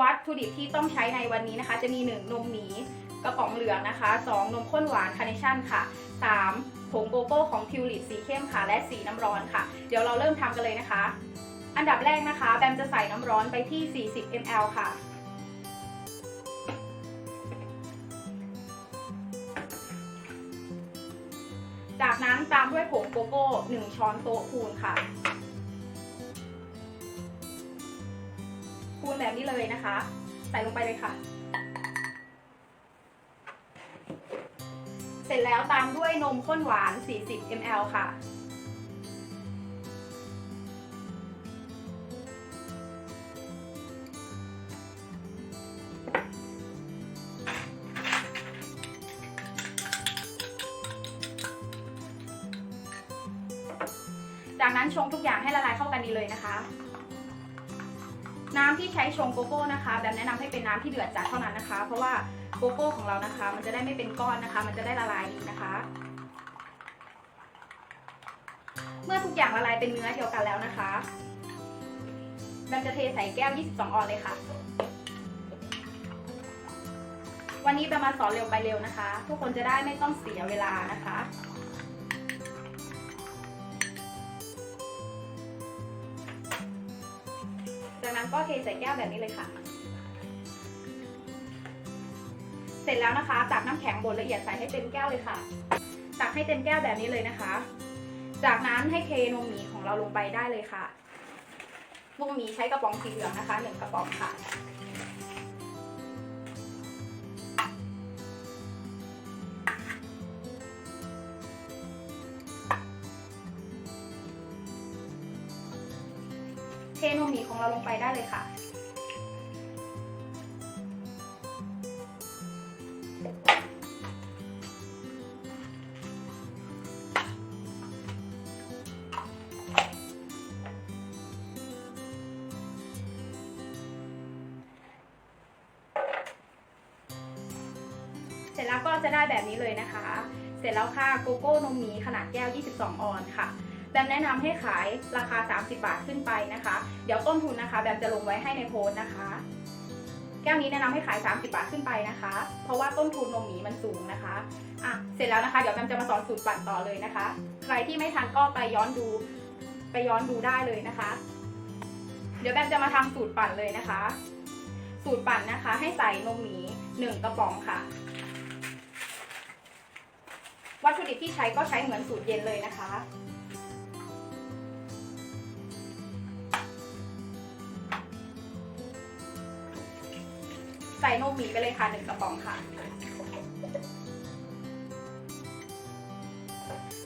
วัตถุดิบที่ต้องใช้ในวันนี้นะคะ จะมี 1 นมหมีกระป๋องเหลืองนะคะ 2 นมข้นหวานคาร์เนชั่นค่ะ 3 ผงโกโก้ของทิวลิปสีเข้มค่ะและ4น้ำร้อนค่ะ เดี๋ยวเราเริ่มทำกันเลยนะคะ อันดับแรกนะคะ แบมจะใส่น้ำร้อนไปที่ 40 ml ค่ะจากนั้นตามด้วยผงโกโก้ 1 ช้อนโต๊ะคูณค่ะ คูณแบบนี้เลยนะคะ ใส่ลงไปเลยค่ะ เสร็จแล้วตามด้วยนมข้นหวาน 40 ml ค่ะจากนั้นชงทุกอย่างให้ละลายเข้ากันดีเลยนะคะ น้ำที่ใช้ชงโกโก้นะคะแบบแนะนำให้เป็นน้ำที่เดือดจัดเท่านั้นนะคะ เพราะว่าโกโก้ของเรานะคะ มันจะได้ไม่เป็นก้อนนะคะ มันจะได้ละลายดีนะคะ เมื่อทุกอย่างละลายเป็นเนื้อเดียวกันแล้วนะคะแบมจะเทใส่แก้ว 22 ออนเลยค่ะ วันนี้แบมมาสอนเร็วไปเร็วนะคะ ทุกคนจะได้ไม่ต้องเสียเวลานะคะ ก็เทใส่แก้วแบบนี้เลยค่ะ เสร็จแล้วนะคะ ตักน้ำแข็งบดละเอียดใส่ให้เต็มแก้วเลยค่ะ ตักให้เต็มแก้วแบบนี้เลยนะคะ จากนั้นให้เทนมหมีของเราลงไปได้เลยค่ะนมหมีใช้กระป๋องสีเหลืองนะคะหนึ่งกระป๋องค่ะ เทนมหมีของเราลงไปได้เลยค่ะ เสร็จแล้วก็จะได้แบบนี้เลยนะคะ เสร็จแล้วค่ะโกโก้นมหมีขนาดแก้ว 22 ออนค่ะ แบมแนะนำให้ขายราคา 30 บาทขึ้นไปนะคะ เดี๋ยวต้นทุนนะคะ แบมจะลงไว้ให้ในโพสต์นะคะ แก้วนี้แนะนำให้ขาย 30 บาทขึ้นไปนะคะ เพราะว่าต้นทุนนมหมีมันสูงนะคะอะเสร็จแล้วนะคะ เดี๋ยวแบมจะมาสอนสูตรปั่นต่อเลยนะคะ ใครที่ไม่ทันก็ไปย้อนดู ไปย้อนดูได้เลยนะคะ เดี๋ยวแบมจะมาทำสูตรปั่นเลยนะคะ สูตรปั่นนะคะ ให้ใส่นมหมี1กระป๋องค่ะวัตถุดิบที่ใช้ก็ใช้เหมือนสูตรเย็นเลยนะคะ นี้ไปเลยค่ะหนึ่งกระป๋องค่ะ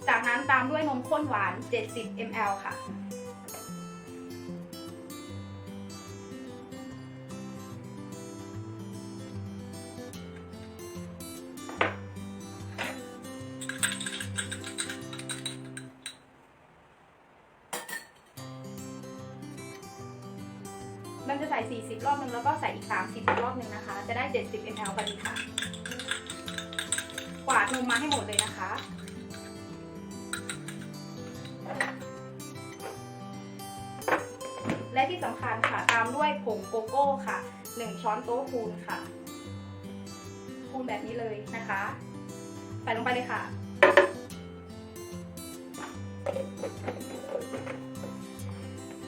จากนั้นตามด้วยนมข้นหวาน 70 ml ค่ะ มันจะใส่ 40 รอบนึงแล้วก็ใส่อีก 30 รอบนึงนะคะ จะได้ 70 ml พอดีค่ะ กวาดนมมาให้หมดเลยนะคะ และที่สำคัญค่ะตามด้วยผงโกโก้ค่ะ 1 ช้อนโต๊ะคูณค่ะ คูณแบบนี้เลยนะคะ ใส่ลงไปเลยค่ะ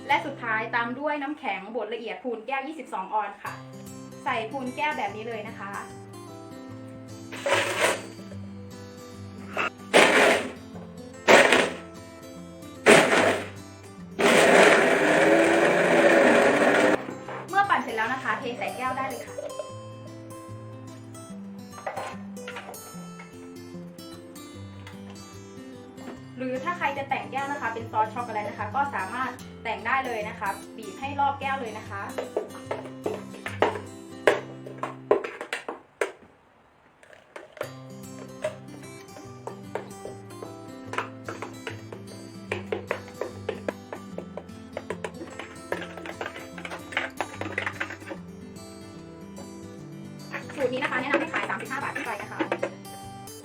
และสุดท้ายตามด้วยน้ำแข็งบดละเอียดพูนแก้ว 22 ออนค่ะ ใส่พูนแก้วแบบนี้เลยนะคะ เมื่อปั่นเสร็จแล้วนะคะ เทใส่แก้วได้เลยค่ะ รือถ้าใครจะแต่งแก้วนะคะ เป็นซอสช็อกโกแลตนะคะ ก็สามารถแต่งได้เลยนะคะ บีบให้รอบแก้วเลยนะคะ สูตรนี้นะคะแนะนำให้ขาย 35 บาทขึ้นไปนะคะ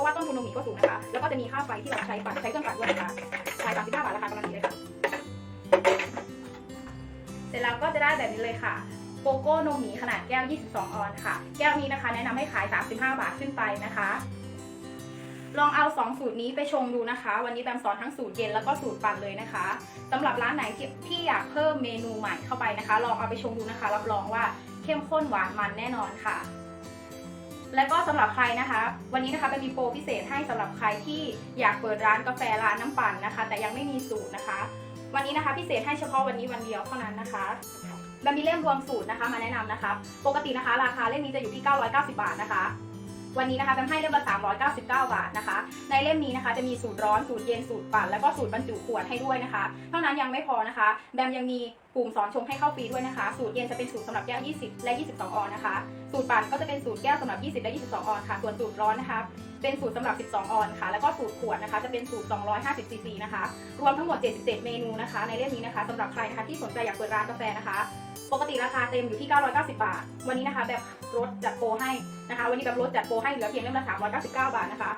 ราะว่าต้นทุนนมหมีก็สูงนะคะ แล้วก็จะมีค่าไฟที่เราใช้ปั่นใช้เครื่องปั่นด้วยนะคะขาย35บาทราคากำลังดีเลยค่ะ เสร็จแล้วก็จะได้แบบนี้เลยค่ะโกโก้นมหมีขนาดแก้ว 22 ออนซ์ค่ะ แก้วนี้นะคะ แนะนำให้ขาย 35 บาทขึ้นไปนะคะ ลองเอา 2 สูตรนี้ไปชงดูนะคะ วันนี้แบมสอนทั้งสูตรเย็นแล้วก็สูตรปั่นเลยนะคะสำหรับร้านไหนที่อยากเพิ่มเมนูใหม่เข้าไปนะคะ ลองเอาไปชงดูนะคะ รับรองว่าเข้มข้นหวานมันแน่นอนค่ะ และก็สำหรับใครนะคะ วันนี้นะคะเป็นมีโปรพิเศษให้สำหรับใครที่อยากเปิดร้านกาแฟร้านน้ำปั่นนะคะ แต่ยังไม่มีสูตรนะคะ วันนี้นะคะพิเศษให้เฉพาะวันนี้วันเดียวเท่านั้นนะคะแบมมีเล่มรวมสูตรนะคะมาแนะนำนะคะ ปกตินะคะราคาเล่มนี้จะอยู่ที่ 990 บาทนะคะวันนี้นะคะแบมให้เล่มละ399 บาทนะคะ ในเล่มนี้นะคะจะมีสูตรร้อน สูตรเย็น สูตรปั่น แล้วก็สูตรบรรจุขวดให้ด้วยนะคะ เท่านั้นยังไม่พอนะคะ แบมยังมี ปุ่มสอนชงให้เข้าฟรีด้วยนะคะ สูตรเย็นจะเป็นสูตรสำหรับแก้ว 20 และ 22 ออนนะคะ สูตรปั่นก็จะเป็นสูตรแก้วสำหรับ 20 และ 22 ออนค่ะ ส่วนสูตรร้อนนะคะ เป็นสูตรสำหรับ 12 ออนค่ะ แล้วก็สูตรขวดนะคะ จะเป็นสูตร 250 ซีซีนะคะ รวมทั้งหมด 77 เมนูนะคะ ในเล่มนี้นะคะสำหรับใครนะคะที่สนใจอยากเปิดร้านกาแฟนะคะ ปกติราคาเต็มอยู่ที่ 990 บาท วันนี้นะคะแบบลดจัดโปรให้นะคะ วันนี้แบบลดจัดโปรให้เหลือเพียงเล่มละ399 บาทนะคะ